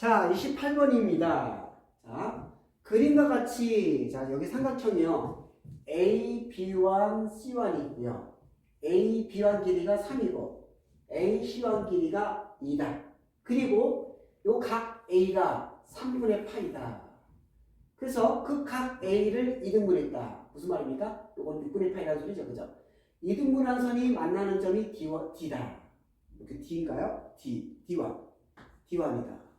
자, 28번입니다. 자, 그림과 같이, 자, 여기 삼각형이요. A, B1, C1이 있고요. A, B1 길이가 3이고, A, C1 길이가 2다. 그리고 요 각 A가 3분의 파이다. 그래서 그 각 A를 2등분했다. 무슨 말입니까? 요건 6분의 파이라는 소리죠. 그죠? 2등분한 선이 만나는 점이 D, D다. 이렇게 D인가요? D, D1. D1이다.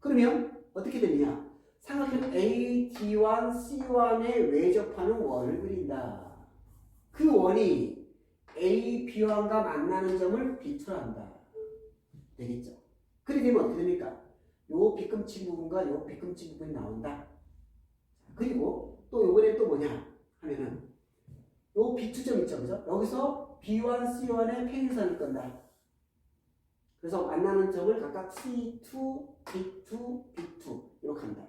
그러면 어떻게 되느냐? 삼각형 A, D1, C1에 외접하는 원을 그린다. 그 원이 A, B1과 만나는 점을 비틀한다. 되겠죠? 그렇게 되면 어떻게 됩니까? 요 비금치 부분과 요 비금치 부분이 나온다. 그리고 또 요번에 또 뭐냐 하면은 요 비투점 있죠, 그죠? 여기서 B1, C1의 평행선을 끈다. 그래서 만나는 점을 각각 C2, B2, B2 이렇게 한다.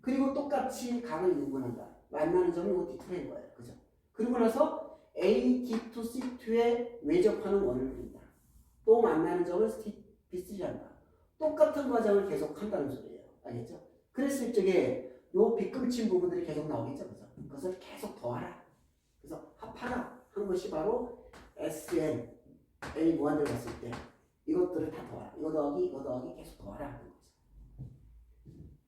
그리고 똑같이 각을 유분한다. 만나는 점을 이 D2인 거예요, 그죠? 그리고 나서 A, D2, C2에 외접하는 원을 그린다. 또 만나는 점을 B3 한다. 똑같은 과정을 계속 한다는 소리예요. 알겠죠? 그랬을 적에 요 빗금친 부분들이 계속 나오겠죠. 그죠? 그것을 계속 더하라. 그래서 합하라 하는 것이 바로 SN A 무한대로 갔을 때 이것들을 다 더하라. 이거 더하기, 이거 더하기 계속 더하라 하는 거죠.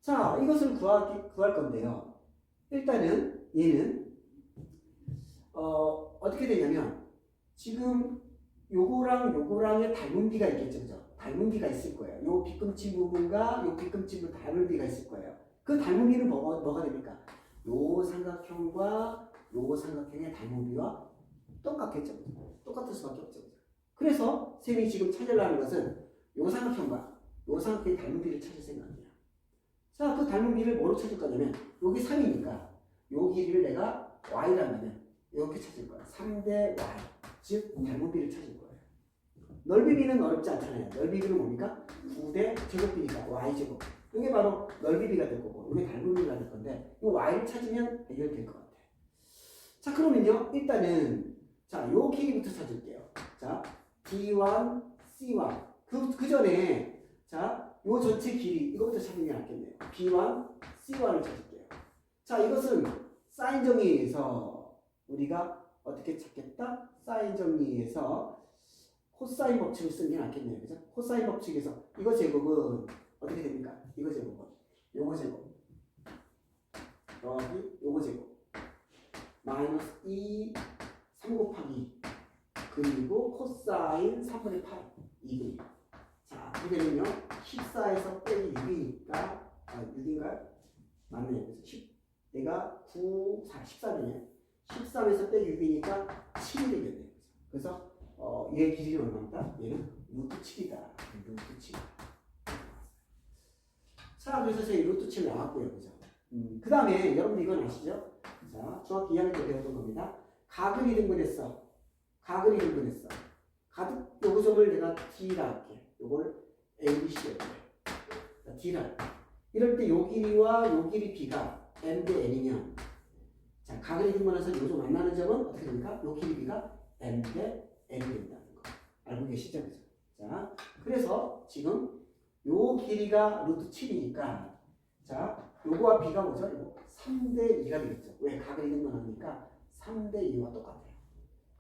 자, 이것을 구하기, 구할 건데요. 일단은 얘는 어, 어떻게 되냐면 지금 요거랑 요거랑의 닮은 비가 있겠죠. 그죠? 닮은 비가 있을 거예요. 요 빗금친 부분과 요 빗금친 부분 닮은 비가 있을 거예요. 그 닮은 비는 뭐가, 뭐가 됩니까? 요 삼각형과 요 삼각형의 닮은 비와 똑같겠죠. 똑같을 수밖에 없죠. 그래서 쌤이 지금 찾으려는 것은 요 삼각형과 요 삼각형의 닮은 비를 찾을 생각이에요. 자, 그 닮은 비를 뭐로 찾을 거냐면 여기 3이니까 요 길이를 내가 y라면 이렇게 찾을 거야. 3대 y. 즉 닮은 비를 찾을 거예요. 넓이 비는 어렵지 않잖아요. 넓이 비는 뭡니까? 9대 제곱비니까 y제곱. 이게 바로 넓이 비가 될 거고 이게 닮은 비가 될 건데 이 y를 찾으면 해결될 것 같아. 자 그러면요 일단은 자요 길이부터 찾을게요. 자 D1, C1 그, 그 전에 자 요 전체 길이 이거부터 찾는 게 낫겠네요. B1, C1을 찾을게요. 자 이것은 사인 정리에서 우리가 어떻게 찾겠다? 사인 정리에서 코사인 법칙을 쓰는 게 낫겠네요. 그죠? 코사인 법칙에서 이거 제곱은 어떻게 됩니까? 이거 제곱은 요거 제곱 더하기 요거 제곱 마이너스 2 3 곱하기 그리고 코사인 3분의 8 이게 자 이게는요 14에서 빼기 6이니까 아 6인가요? 맞네요. 그래서 10 내가 9 4 13이네 13에서 빼기 6이니까 7이 되겠네요. 그래서 어, 얘 길이는 얼마입니까? 얘는 루트 7이다. 루트 7. 자, 그래서 제 루트 7 나왔고요. 그죠? 음, 그 다음에 여러분 이건 아시죠? 자, 중학교 2학년 때 배웠던 겁니다. 각을 이등분했어. 각을 이등분했어. 가득 요거 점을 내가 D라 할게. 요걸 A, B, C 이렇게. 자, D라 할게. 이럴 때 요 길이와 요 길이 B가 M 대 N이면 자, 각을 이등분해서 요점 만나는 점은 어떻게 됩니까? 요 길이 B가 M 대 N이 된다는 거. 알고 계시죠? 그죠? 자, 그래서 지금 요 길이가 루트 7이니까 자, 요거와 B가 뭐죠? 이거 3대 2가 되겠죠. 왜? 각을 이등분 하니까 3대 2와 똑같아요.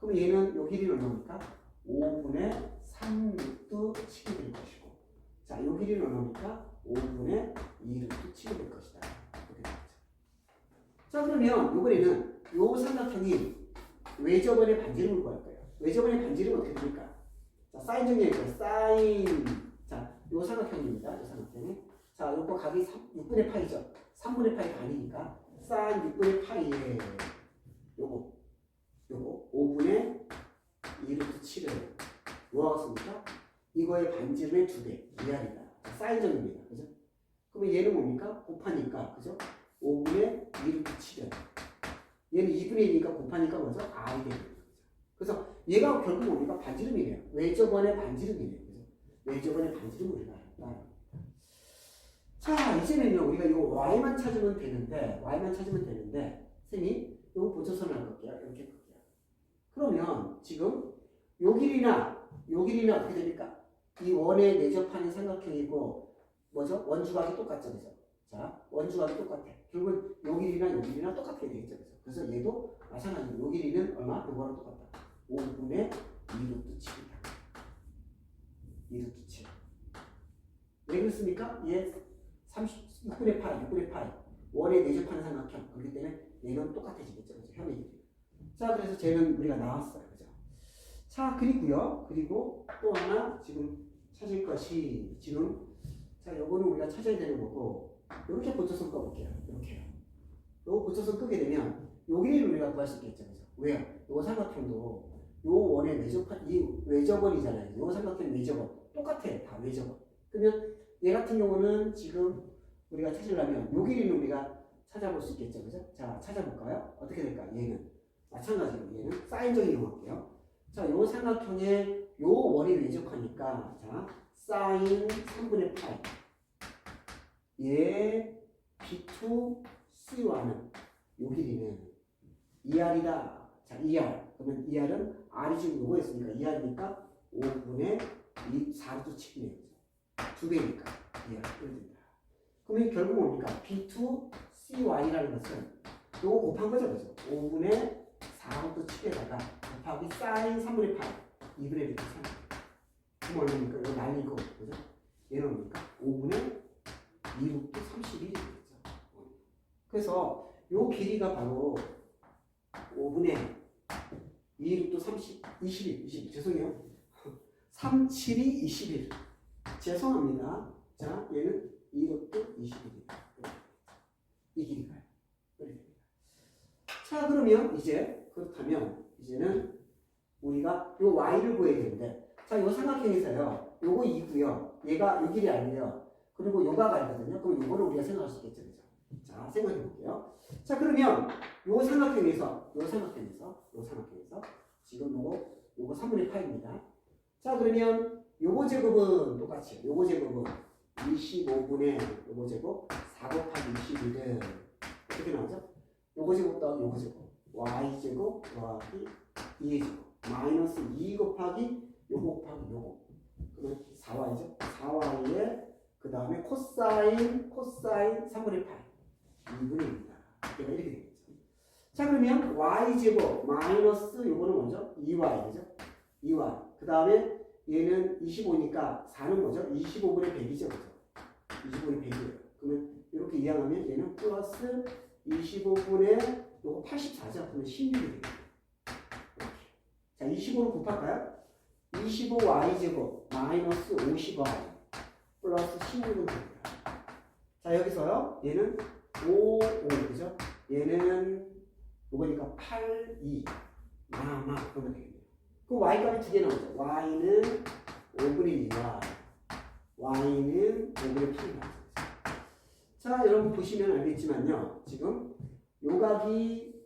그럼 얘는 요 길이는 얼마입니까? 5분의 3 루트 7이 될 것이고 자, 요 길이는 얼마입니까? 5분의 2 루트 7이 될 것이다. 이렇게 되겠죠. 자, 그러면 요번에는 요 삼각형이 외접원의 반지름을 구할 거예요. 외접원의 반지름은 어떻게 됩니까? 자, 사인 정리할게요. 사인. 자, 요 삼각형입니다. 요 삼각형이. 자, 요거 각이 3, 6분의 파이죠. 3분의 파이 반이니까 사인 6분의 파이에 요거 요거 5분의 2루트 7을 뭐하고 씁니까? 이거의 반지름의 2배, 2알이다. 사인 점입니다. 그죠? 그러면 얘는 뭡니까? 곱하니까, 그죠? 5분의 2루트 7을. 얘는 2분의 2니까 곱하니까 뭐죠? R이 되는 거죠. 그래서 얘가 결국 뭡니까? 반지름이래요. 외접원의 반지름이래요. 그죠? 외접원의 반지름을 우리가 알았다. 자, 이제는요, 우리가 이거 y만 찾으면 되는데, y만 찾으면 되는데, 쌤이 이거 보초선을 할 거게요. 이렇게 볼게요. 그러면 지금 요 길이나 요 길이나 어떻게 됩니까? 이 원에 내접하는 삼각형이고 뭐죠? 원주각이 똑같죠, 그죠? 자, 원주각이 똑같아. 결국은 요 길이나 요 길이나 똑같게 되겠죠, 그죠? 그래서 얘도 마찬가지로 요 길이는 얼마? 요거랑 똑같다. 5분의 2루트 7이다. 2루트 7. 왜 그렇습니까? 얘 30, 6분의 파이, 6분의 파이. 원에 내접하는 삼각형. 그렇기 때문에 얘는 똑같아지겠죠, 그죠? 현의 길이. 자, 그래서 쟤는 우리가 나왔어요? 자, 그리고요. 그리고 또 하나 지금 찾을 것이 지금 자, 요거는 우리가 찾아야 되는 거고 이렇게 고쳐서 꺼볼게요. 이렇게요. 요거 고쳐서 끄게 되면 요 길이를 우리가 구할 수 있겠죠. 그죠? 왜요? 요 삼각형도 요 원의 외접한 이 외접원이잖아요. 요 삼각형 외접원 똑같아. 다 외접원. 그러면 얘 같은 경우는 지금 우리가 찾으려면 요 길이는 우리가 찾아볼 수 있겠죠. 그죠? 자, 찾아볼까요? 어떻게 될까? 얘는 마찬가지로 얘는 사인적 이용할게요. 자, 요 삼각형에 요 원이 외접하니까 자, 사인 3분의 8. 얘 B2 C1은 요 길이는 2R이다. 자, 2R. 그러면 2R은 R이 지금 요거 있으니까 2R이니까 5분의 2, 4도 7이네요. 두 배니까 2R. 이렇게 됩니다. 그러면 결국 뭡니까? B2 C1이라는 것은 요거 곱한 거죠. 그죠? 5분의 4도 7에다가 곱하기 사인 3분의 8. 2분의 1 3. 그럼 얼마입니까? 이거 날리고, 그죠? 얘는 뭡니까? 5분의 2루트 31이 되겠죠. 그래서 요 길이가 바로 5분의 2루트 30, 21, 21. 죄송해요. 37이 21. 죄송합니다. 자, 얘는 2루트 21이다. 이 길이가요. 자, 그러면 이제 그렇다면 이제는 우리가 요 y를 구해야 되는데 자, 요 삼각형에서요. 요거 2고요. 얘가 요 길이 아니에요. 그리고 요가 가거든요. 그럼 요거를 우리가 생각할 수 있겠죠. 그죠? 자, 생각해 볼게요. 자, 그러면 요 삼각형에서 요 삼각형에서 요 삼각형에서 지금 요거 요거 3분의 8입니다. 자, 그러면 요거 제곱은 똑같이 요거 제곱은 25분의 요거 제곱 4 곱하기 21은 어떻게 나오죠? 요거 제곱 더하기 요거 제곱 y 제곱 더하기 2의 제곱 마이너스 2 곱하기 요거 곱하기 요거 그러면 4y죠? 4y에 그 다음에 코사인 코사인 3분의 8 2분의 1이다 얘가 이렇게 되겠죠 자 그러면 y제곱 마이너스 요거는 뭐죠? 2y 그죠? 2y 그 다음에 얘는 25니까 4는 뭐죠? 25분의 100이죠 그죠? 25분의 100이에요 그러면 이렇게 이항하면 얘는 플러스 25분의 요거 84죠? 그러면 16이 되겠죠 이렇게. 자 25로 곱할까요? 25y제곱 마이너스 50y 플러스 16은 됩니다. 자 여기서요 얘는 5, 5 그죠? 얘는 요거니까 8, 2 마마 그러면 되겠네요. 그 y값이 두 개 나오죠. y는 5분의 2y y는 5분의 8이 나오죠. 자 여러분 보시면 알겠지만요. 지금 요각이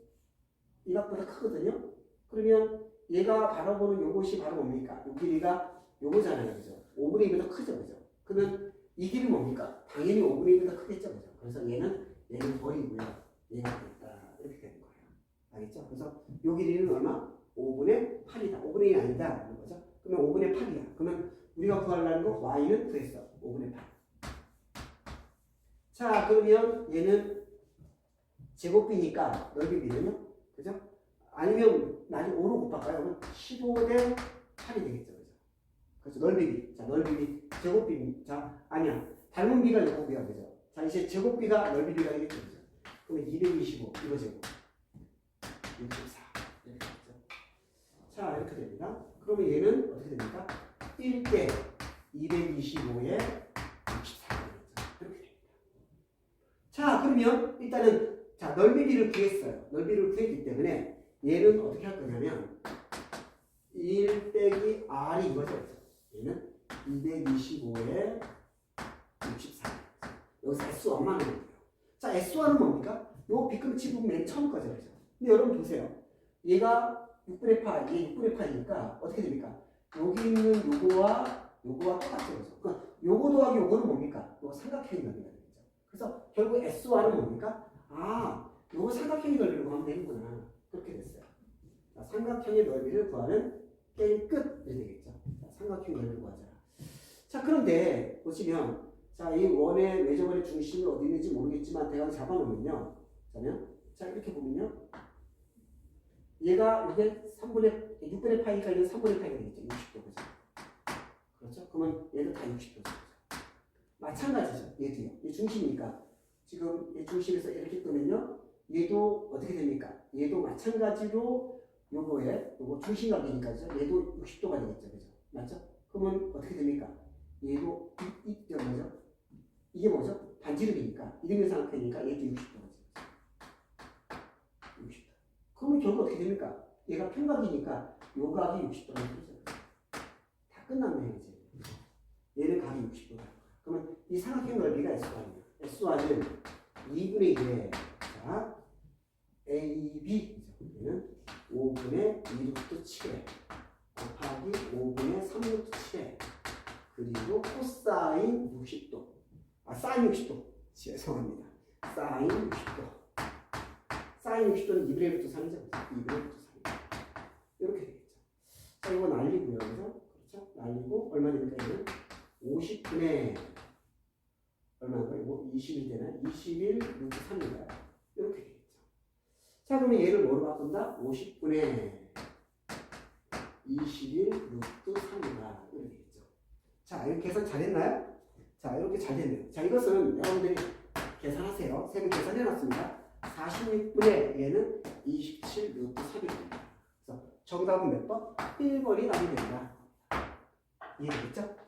이 각보다 크거든요. 그러면 얘가 바라보는 요것이 바로 뭡니까? 요 길이가 요거잖아요. 그죠? 5분의 2보다 크죠. 그죠? 그러면 이 길이 뭡니까? 당연히 5분의 1보다 크겠죠. 그죠? 그래서 얘는 얘는 버리고요. 얘가 됐다. 이렇게 되는 거예요. 알겠죠? 그래서 요 길이는 얼마? 5분의 8이다. 5분의 1이 아니다. 라는 거죠. 그러면 5분의 8이야. 그러면 우리가 구하려는 거 y는 구했어. 5분의 8. 자, 그러면 얘는 제곱비니까 넓이 비는요. 그죠? 아니면 나중에 5로 곱할까요? 그러면 15대 8이 되겠죠. 그죠? 그래서 넓이비. 자, 넓이비. 제곱비. 자, 아니야. 닮은 비가 제곱비야. 그죠? 자, 이제 제곱비가 넓이비가 되겠죠. 그죠? 그러면 225. 이거 제곱. 64. 이렇게 되겠죠. 자, 이렇게 됩니다. 그러면 얘는 어떻게 됩니까? 1대 225에 64. 이렇게 됩니다. 자, 그러면 일단은 자, 넓이비를 구했어요. 넓이를 구했기 때문에 얘는 어떻게 할 거냐면 1 빼기 r이 이거죠. 얘는 225에 64. 여기서 S1만 해볼게요. 자, S1은 뭡니까? 요 비금치 부분 맨 처음 거죠. 그죠? 근데 여러분 보세요. 얘가 6분의 8, 얘 6분의 8이니까 어떻게 됩니까? 여기 있는 요거와 요거와 똑같죠. 그죠? 그러니까 요거 더하기 요거는 뭡니까? 요거 삼각형이 넓이가 되겠죠. 그래서 결국 S1은 뭡니까? 아, 요거 삼각형의 넓이를 구하면 되는구나. 그렇게 됐어요. 자, 삼각형의 넓이를 구하는 게임 끝! 이렇게 되겠죠. 자, 삼각형의 넓이를 구하자. 자, 그런데 보시면 자, 이 원의 외접원의 중심이 어디 있는지 모르겠지만 대강 잡아놓으면요. 자 이렇게 보면요. 얘가 이게 3분의 6분의 파이가 있는 3분의 파이가 되겠죠. 60도 그죠? 그렇죠? 그러면 얘도 다 60도죠. 마찬가지죠. 얘도요. 얘 중심이니까 지금 얘 중심에서 이렇게 끄면요. 얘도 어떻게 됩니까? 얘도 마찬가지로 요거에 요거 중심각이니까? 얘도 60도가 되겠죠. 그죠? 맞죠? 그러면 어떻게 됩니까? 얘도 이, 이, 이 뭐죠? 이게 뭐죠? 반지름이니까 이등변 삼각형이니까 얘도 60도죠. 60도. 그러면 결국 어떻게 됩니까? 얘가 평각이니까 요 각이 60도라는 거죠. 다 끝났네 이제. 얘는 각이 60도다. 그러면 이 삼각형 넓이가 S1이에요. S1은 2분의 1에 자 AB 얘는 5분의 2루트 7에 곱하기 5분의 3루트 7에 그리고 코사인 60도. 아 사인 60도. 죄송합니다. 사인 60도. 사인 60도는 2분의 1부터 3이죠. 2분의 1부터 3 이렇게 되겠죠. 자 이거 날리고요. 그래서 그렇죠? 날리고 얼마 됩니까 얘는? 50분의 얼마인가요? 이거 20일 되나? 21 루트 3인가요? 이렇게 되겠죠. 자, 그러면 얘를 뭐로 바꾼다? 50분의 21 루트 3이다. 이렇게 되겠죠. 자, 이렇게 계산 잘했나요? 자, 이렇게 잘 됐네요. 자, 이것은 여러분들이 계산하세요. 쌤이 계산해놨습니다. 46분의 얘는 27 루트 3입니다. 그래서 정답은 몇 번? 1번이 답이 된다. 이해되겠죠?